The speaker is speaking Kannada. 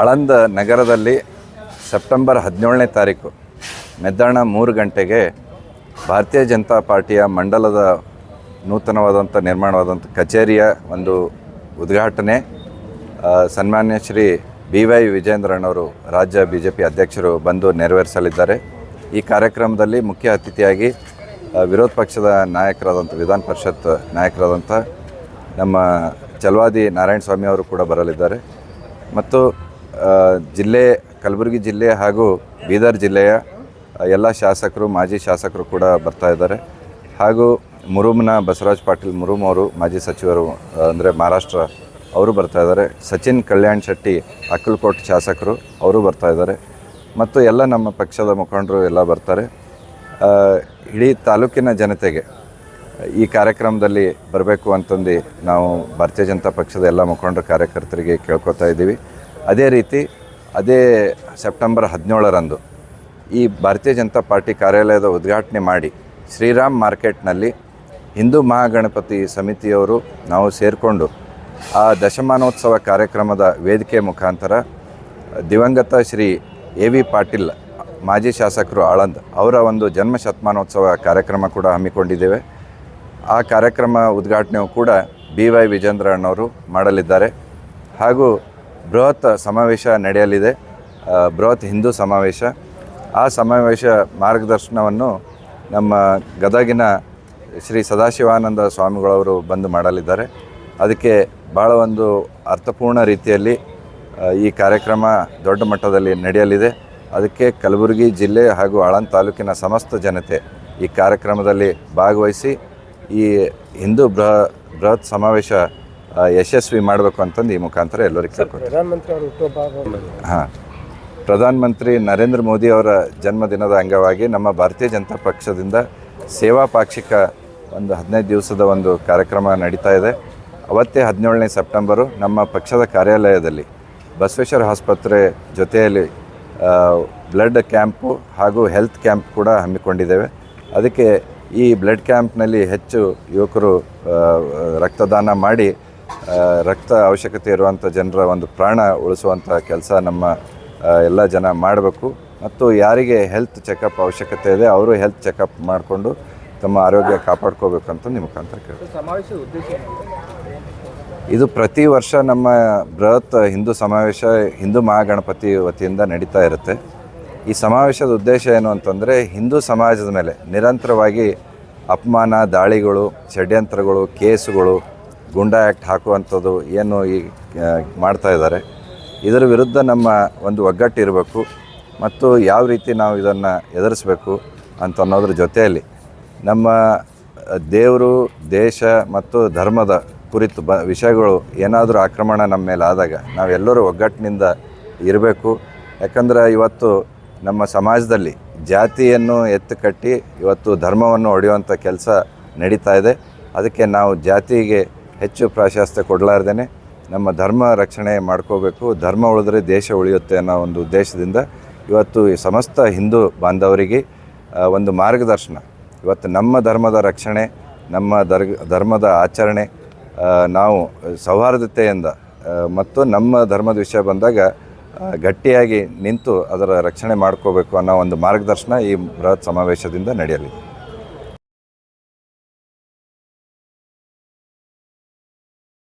ಆಳಂದ ನಗರದಲ್ಲಿ ಸೆಪ್ಟೆಂಬರ್ ಹದಿನೇಳನೇ ತಾರೀಕು ಮಧ್ಯಾಹ್ನ ಮೂರು ಗಂಟೆಗೆ ಭಾರತೀಯ ಜನತಾ ಪಾರ್ಟಿಯ ಮಂಡಲದ ನೂತನವಾದಂಥ ನಿರ್ಮಾಣವಾದಂಥ ಕಚೇರಿಯ ಒಂದು ಉದ್ಘಾಟನೆ ಸನ್ಮಾನ್ಯ ಶ್ರೀ ಬಿ ವೈ ವಿಜೇಂದ್ರಣ್ಣವರು ರಾಜ್ಯ ಬಿ ಜೆ ಪಿ ಅಧ್ಯಕ್ಷರು ಬಂದು ನೆರವೇರಿಸಲಿದ್ದಾರೆ. ಈ ಕಾರ್ಯಕ್ರಮದಲ್ಲಿ ಮುಖ್ಯ ಅತಿಥಿಯಾಗಿ ವಿರೋಧ ಪಕ್ಷದ ನಾಯಕರಾದಂಥ, ವಿಧಾನ ಪರಿಷತ್ ನಾಯಕರಾದಂಥ ನಮ್ಮ ಚಲವಾದಿ ನಾರಾಯಣ ಸ್ವಾಮಿ ಅವರು ಕೂಡ ಬರಲಿದ್ದಾರೆ. ಮತ್ತು ಜಿಲ್ಲೆ, ಕಲಬುರಗಿ ಜಿಲ್ಲೆ ಹಾಗೂ ಬೀದರ್ ಜಿಲ್ಲೆಯ ಎಲ್ಲ ಶಾಸಕರು, ಮಾಜಿ ಶಾಸಕರು ಕೂಡ ಬರ್ತಾ ಇದ್ದಾರೆ. ಹಾಗೂ ಮುರುಮ್ನ ಬಸವರಾಜ್ ಪಾಟೀಲ್ ಮುರುಮ್ ಅವರು, ಮಾಜಿ ಸಚಿವರು ಅಂದರೆ ಮಹಾರಾಷ್ಟ್ರ ಅವರು ಬರ್ತಾ ಇದ್ದಾರೆ. ಸಚಿನ್ ಕಲ್ಯಾಣ್ ಶೆಟ್ಟಿ, ಅಕ್ಕಲ್ಕೋಟ್ ಶಾಸಕರು ಅವರು ಬರ್ತಾ ಇದ್ದಾರೆ. ಮತ್ತು ಎಲ್ಲ ನಮ್ಮ ಪಕ್ಷದ ಮುಖಂಡರು ಎಲ್ಲ ಬರ್ತಾರೆ. ಇಡೀ ತಾಲೂಕಿನ ಜನತೆಗೆ ಈ ಕಾರ್ಯಕ್ರಮದಲ್ಲಿ ಬರಬೇಕು ಅಂತಂದು ನಾವು ಭಾರತೀಯ ಜನತಾ ಪಕ್ಷದ ಎಲ್ಲ ಮುಖಂಡರು ಕಾರ್ಯಕರ್ತರಿಗೆ ಕೇಳ್ಕೊತಾ ಇದ್ದೀವಿ. ಅದೇ ರೀತಿ ಅದೇ ಸೆಪ್ಟೆಂಬರ್ ಹದಿನೇಳರಂದು ಈ ಭಾರತೀಯ ಜನತಾ ಪಾರ್ಟಿ ಕಾರ್ಯಾಲಯದ ಉದ್ಘಾಟನೆ ಮಾಡಿ ಶ್ರೀರಾಮ್ ಮಾರ್ಕೆಟ್ನಲ್ಲಿ ಹಿಂದೂ ಮಹಾಗಣಪತಿ ಸಮಿತಿಯವರು ನಾವು ಸೇರಿಕೊಂಡು ಆ ದಶಮಾನೋತ್ಸವ ಕಾರ್ಯಕ್ರಮದ ವೇದಿಕೆ ಮುಖಾಂತರ ದಿವಂಗತ ಶ್ರೀ ಎ ವಿ ಪಾಟೀಲ್, ಮಾಜಿ ಶಾಸಕರು ಆಳಂದ್ ಅವರ ಒಂದು ಜನ್ಮ ಶತಮಾನೋತ್ಸವ ಕಾರ್ಯಕ್ರಮ ಕೂಡ ಹಮ್ಮಿಕೊಂಡಿದ್ದೇವೆ. ಆ ಕಾರ್ಯಕ್ರಮ ಉದ್ಘಾಟನೆಯು ಕೂಡ ಬಿ ವೈ ವಿಜೇಂದ್ರ ಮಾಡಲಿದ್ದಾರೆ. ಹಾಗೂ ಬೃಹತ್ ಸಮಾವೇಶ ನಡೆಯಲಿದೆ. ಬೃಹತ್ ಹಿಂದೂ ಸಮಾವೇಶ. ಆ ಸಮಾವೇಶ ಮಾರ್ಗದರ್ಶನವನ್ನು ನಮ್ಮ ಗದಗಿನ ಶ್ರೀ ಸದಾಶಿವಾನಂದ ಸ್ವಾಮಿಗಳವರು ಬಂದು ಮಾಡಲಿದ್ದಾರೆ. ಅದಕ್ಕೆ ಭಾಳ ಒಂದು ಅರ್ಥಪೂರ್ಣ ರೀತಿಯಲ್ಲಿ ಈ ಕಾರ್ಯಕ್ರಮ ದೊಡ್ಡ ಮಟ್ಟದಲ್ಲಿ ನಡೆಯಲಿದೆ. ಅದಕ್ಕೆ ಕಲಬುರಗಿ ಜಿಲ್ಲೆ ಹಾಗೂ ಆಳಂದ ತಾಲೂಕಿನ ಸಮಸ್ತ ಜನತೆ ಈ ಕಾರ್ಯಕ್ರಮದಲ್ಲಿ ಭಾಗವಹಿಸಿ ಈ ಹಿಂದೂ ಬೃಹ, ಬೃಹತ್ ಸಮಾವೇಶ ಯಶಸ್ವಿ ಮಾಡಬೇಕು ಅಂತಂದು ಈ ಮುಖಾಂತರ ಎಲ್ಲರಿಗೆ ಪ್ರಧಾನಮಂತ್ರಿ ಅವರು ಹುಟ್ಟುಹಬ್ಬ ಹಾಂ. ಪ್ರಧಾನಮಂತ್ರಿ ನರೇಂದ್ರ ಮೋದಿ ಅವರ ಜನ್ಮದಿನದ ಅಂಗವಾಗಿ ನಮ್ಮ ಭಾರತೀಯ ಜನತಾ ಪಕ್ಷದಿಂದ ಸೇವಾ ಪಾಕ್ಷಿಕ ಒಂದು ಹದಿನೈದು ದಿವಸದ ಒಂದು ಕಾರ್ಯಕ್ರಮ ನಡೀತಾ ಇದೆ. ಅವತ್ತೇ ಹದಿನೇಳನೇ ಸೆಪ್ಟೆಂಬರು ನಮ್ಮ ಪಕ್ಷದ ಕಾರ್ಯಾಲಯದಲ್ಲಿ ಬಸವೇಶ್ವರ ಆಸ್ಪತ್ರೆ ಜೊತೆಯಲ್ಲಿ ಬ್ಲಡ್ ಕ್ಯಾಂಪು ಹಾಗೂ ಹೆಲ್ತ್ ಕ್ಯಾಂಪ್ ಕೂಡ ಹಮ್ಮಿಕೊಂಡಿದ್ದೇವೆ. ಅದಕ್ಕೆ ಈ ಬ್ಲಡ್ ಕ್ಯಾಂಪ್ನಲ್ಲಿ ಹೆಚ್ಚು ಯುವಕರು ರಕ್ತದಾನ ಮಾಡಿ ರಕ್ತ ಅವಶ್ಯಕತೆ ಇರುವಂಥ ಜನರ ಒಂದು ಪ್ರಾಣ ಉಳಿಸುವಂಥ ಕೆಲಸ ನಮ್ಮ ಎಲ್ಲ ಜನ ಮಾಡಬೇಕು. ಮತ್ತು ಯಾರಿಗೆ ಹೆಲ್ತ್ ಚೆಕಪ್ ಅವಶ್ಯಕತೆ ಇದೆ ಅವರು ಹೆಲ್ತ್ ಚೆಕಪ್ ಮಾಡಿಕೊಂಡು ತಮ್ಮ ಆರೋಗ್ಯ ಕಾಪಾಡ್ಕೋಬೇಕು ಅಂತ ನಿಮ್ಮ ಮುಖಾಂತರ ಇದು ಪ್ರತಿ ವರ್ಷ ನಮ್ಮ ಬೃಹತ್ ಹಿಂದೂ ಸಮಾವೇಶ ಹಿಂದೂ ಮಹಾಗಣಪತಿ ವತಿಯಿಂದ ನಡೀತಾ ಇರುತ್ತೆ. ಈ ಸಮಾವೇಶದ ಉದ್ದೇಶ ಏನು ಅಂತಂದರೆ ಹಿಂದೂ ಸಮಾಜದ ಮೇಲೆ ನಿರಂತರವಾಗಿ ಅಪಮಾನ ದಾಳಿಗಳು ಷಡ್ಯಂತ್ರಗಳು ಕೇಸುಗಳು ಗುಂಡಾ ಆ್ಯಕ್ಟ್ ಹಾಕುವಂಥದ್ದು ಏನು ಈ ಮಾಡ್ತಾ ಇದ್ದಾರೆ. ಇದರ ವಿರುದ್ಧ ನಮ್ಮ ಒಂದು ಒಗ್ಗಟ್ಟು ಇರಬೇಕು ಮತ್ತು ಯಾವ ರೀತಿ ನಾವು ಇದನ್ನು ಎದುರಿಸಬೇಕು ಅಂತ ಅನ್ನೋದ್ರ ಜೊತೆಯಲ್ಲಿ ನಮ್ಮ ದೇವರು, ದೇಶ ಮತ್ತು ಧರ್ಮದ ಕುರಿತು ಬ, ವಿಷಯಗಳು ಏನಾದರೂ ಆಕ್ರಮಣ ನಮ್ಮ ಮೇಲೆ ಆದಾಗ ನಾವೆಲ್ಲರೂ ಒಗ್ಗಟ್ಟಿನಿಂದ ಇರಬೇಕು. ಯಾಕಂದರೆ ಇವತ್ತು ನಮ್ಮ ಸಮಾಜದಲ್ಲಿ ಜಾತಿಯನ್ನು ಎತ್ತು ಕಟ್ಟಿ ಇವತ್ತು ಧರ್ಮವನ್ನು ಹೊಡೆಯುವಂಥ ಕೆಲಸ ನಡೀತಾ ಇದೆ. ಅದಕ್ಕೆ ನಾವು ಜಾತಿಗೆ ಹೆಚ್ಚು ಪ್ರಾಶಸ್ತ್ಯ ಕೊಡಲಾರ್ದೇ ನಮ್ಮ ಧರ್ಮ ರಕ್ಷಣೆ ಮಾಡ್ಕೋಬೇಕು, ಧರ್ಮ ಉಳಿದ್ರೆ ದೇಶ ಉಳಿಯುತ್ತೆ ಅನ್ನೋ ಒಂದು ಉದ್ದೇಶದಿಂದ ಇವತ್ತು ಈ ಸಮಸ್ತ ಹಿಂದೂ ಬಾಂಧವರಿಗೆ ಒಂದು ಮಾರ್ಗದರ್ಶನ. ಇವತ್ತು ನಮ್ಮ ಧರ್ಮದ ರಕ್ಷಣೆ, ನಮ್ಮ ದರ್ಗ, ಧರ್ಮದ ಆಚರಣೆ ನಾವು ಸೌಹಾರ್ದತೆಯಿಂದ ಮತ್ತು ನಮ್ಮ ಧರ್ಮದ ವಿಷಯ ಬಂದಾಗ ಗಟ್ಟಿಯಾಗಿ ನಿಂತು ಅದರ ರಕ್ಷಣೆ ಮಾಡ್ಕೋಬೇಕು ಅನ್ನೋ ಒಂದು ಮಾರ್ಗದರ್ಶನ ಈ ಬೃಹತ್ ಸಮಾವೇಶದಿಂದ ನಡೆಯಲಿದೆ.